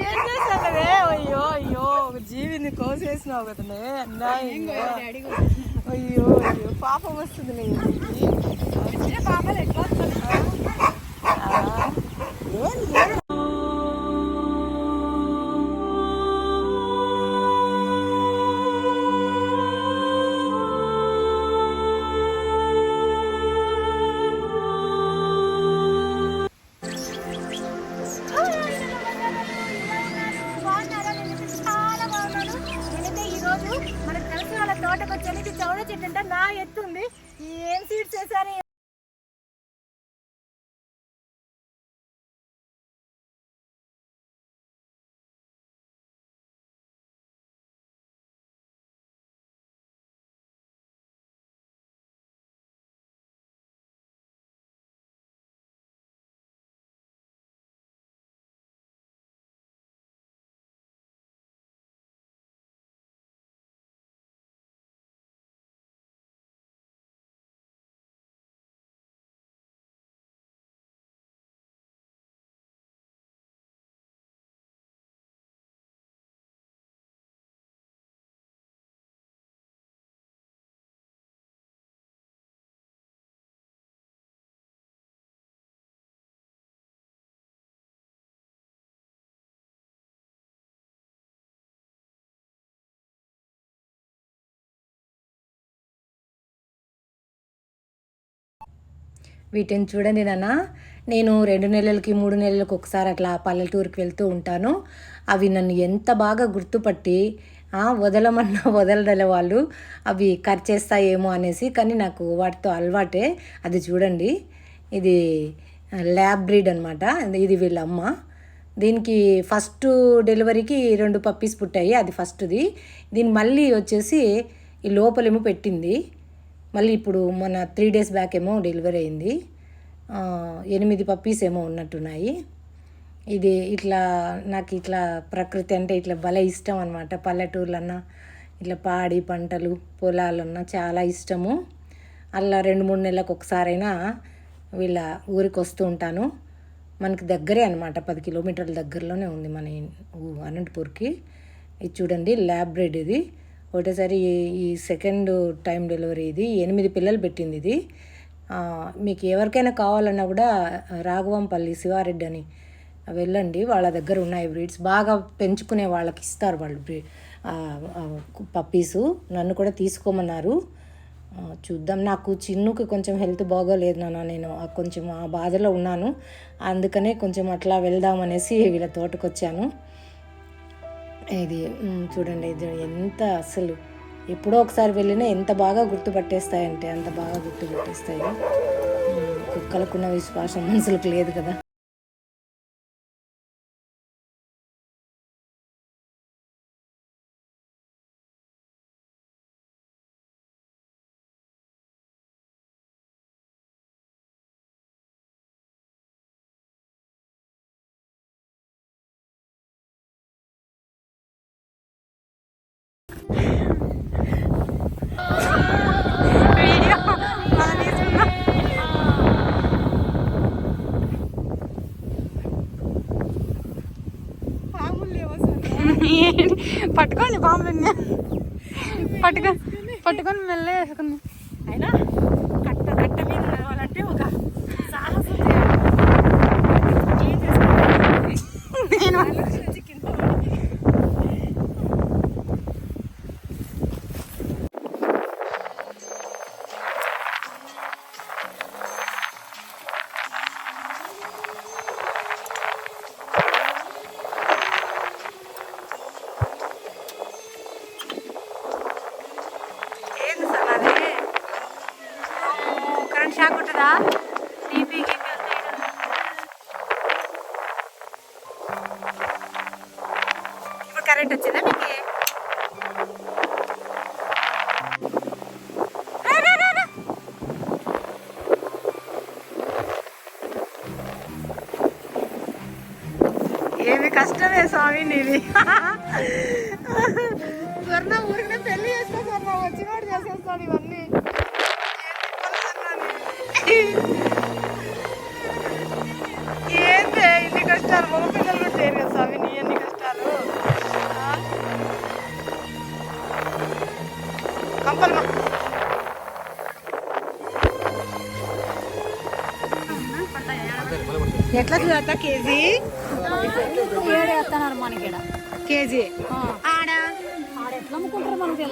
ఏం చేస్తానవే అయ్యో అయ్యో ఒక జీవిని కోసేసినావు అన్యాయంగా అయ్యో అయ్యో పాపం వస్తుంది పాపలు ఎక్కువ వచ్చాను చెట్టు అంటే నా ఎత్తు ఉంది. ఏం సీడ్స్ వేసారు? వీటిని చూడండి నాన్న. నేను రెండు నెలలకి మూడు నెలలకు ఒకసారి అట్లా పల్లెటూరుకి వెళ్తూ ఉంటాను. అవి నన్ను ఎంత బాగా గుర్తుపట్టి వదలమన్నా వదలడలే వాళ్ళు అవి చేస్తాయేమో అనేసి కానీ నాకు వాటితో అలవాటే. అది చూడండి. ఇది ల్యాబ్ బ్రీడ్ అనమాట ఇది వీళ్ళ అమ్మ. దీనికి ఫస్ట్ డెలివరీకి రెండు పప్పీస్ పుట్టాయి. అది ఫస్ట్ది. దీని మళ్ళీ వచ్చేసి ఈ లోపలేమో పెట్టింది. మళ్ళీ ఇప్పుడు మన త్రీ డేస్ బ్యాక్ ఏమో డెలివరీ అయింది. ఎనిమిది పప్పీస్ ఏమో ఉన్నట్టున్నాయి. ఇది ఇట్లా నాకు ఇట్లా ప్రకృతి అంటే ఇట్లా భలే ఇష్టం అనమాట పల్లెటూర్లన్నా ఇట్లా పాడి పంటలు పొలాలన్నా చాలా ఇష్టము. అలా రెండు మూడు నెలలకు ఒకసారైనా వీళ్ళ ఊరికి వస్తూ ఉంటాను. మనకి దగ్గరే అనమాట పది కిలోమీటర్ల దగ్గరలోనే ఉంది మన ఊ- అనంతపూర్కి. ఇది చూడండి ల్యాబ్రెడ్ ఇది. ఒకటేసారి ఈ- సెకండ్ టైం డెలివరీ ఇది. ఎనిమిది పిల్లలు పెట్టింది ఇది. మీకు ఎవరికైనా కావాలన్నా కూడా రాఘవంపల్లి శివారెడ్డి అని వెళ్ళండి. వాళ్ళ దగ్గర ఉన్నాయి బ్రీడ్స్ బాగా పెంచుకునే వాళ్ళకి ఇస్తారు వాళ్ళు బ్రీ పప్పీసు నన్ను కూడా తీసుకోమన్నారు. చూద్దాం. నాకు చిన్నుకి కొంచెం హెల్త్ బాగోలేదు నాన్న. నేను కొంచెం ఆ బాధలో ఉన్నాను. అందుకనే కొంచెం అట్లా వెళ్దామనేసి వీళ్ళ తోటకు వచ్చాను ఇది చూడండి ఇది ఎంత అసలు. ఎప్పుడో ఒకసారి వెళ్ళినా ఎంత బాగా గుర్తుపట్టేస్తాయంటే అంత బాగా గుర్తుపట్టేస్తాయి. కుక్కలకున్న విశ్వాసం మనుషులకు లేదు కదా. పట్టుకొని పట్టుకొని మెల్లగా వేసుకుంది. అయినా కరెంట్ షాక్ ఇప్పుడు కరెంట్ వచ్చిందా మీకు? ఏమి కష్టమే స్వామి నీది. స్వర్ణ ఊరికనే పెళ్ళి చేసుకో స్వర్ణ వచ్చినోడు చేసేస్తాడు ఇవన్నీ ఏందే ఇన్ని కష్టాలు? మగ పిల్లలు ఉంటారు కదా స్వామి నీ ఎన్ని కష్టాలు? కంపల్మా. ఎట్లా చూడతా కేజీ? ఏడేస్తున్నారు మనకి కేజీ. ఆడ ఆడ? ఎట్లా అమ్ముకుంటారు మనకి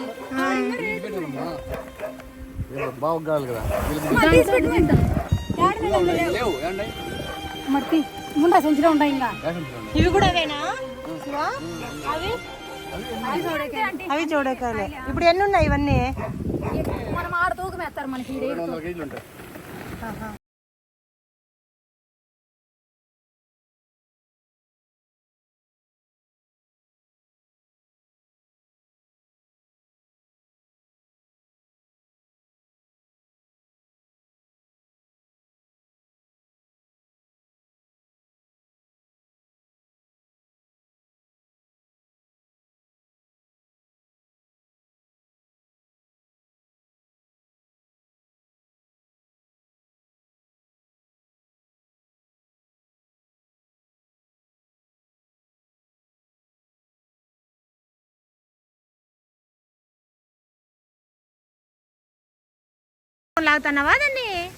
బాగా కదా. మట్టి ముందా సంచిలో ఉంటాయి ఇంకా. ఇవి కూడా అవేనా? అవి? అవి చూడకాయలే ఇప్పుడు ఎన్ని ఉన్నాయి ఇవన్నీ? మనం ఆడ తూకం వేస్తారు మనకి లాగుతున్నావా దాన్ని?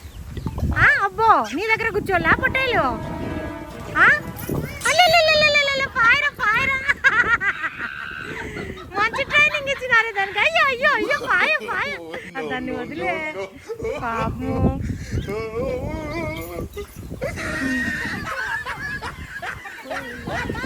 అబ్బో నీ దగ్గర కూర్చోలా పొట్టేలు? మంచి ట్రైనింగ్ ఇచ్చినారే దానికి. అయ్యో అయ్యో అయ్యో పాయ పాయ. దాన్ని వదిలే. పాపము. What?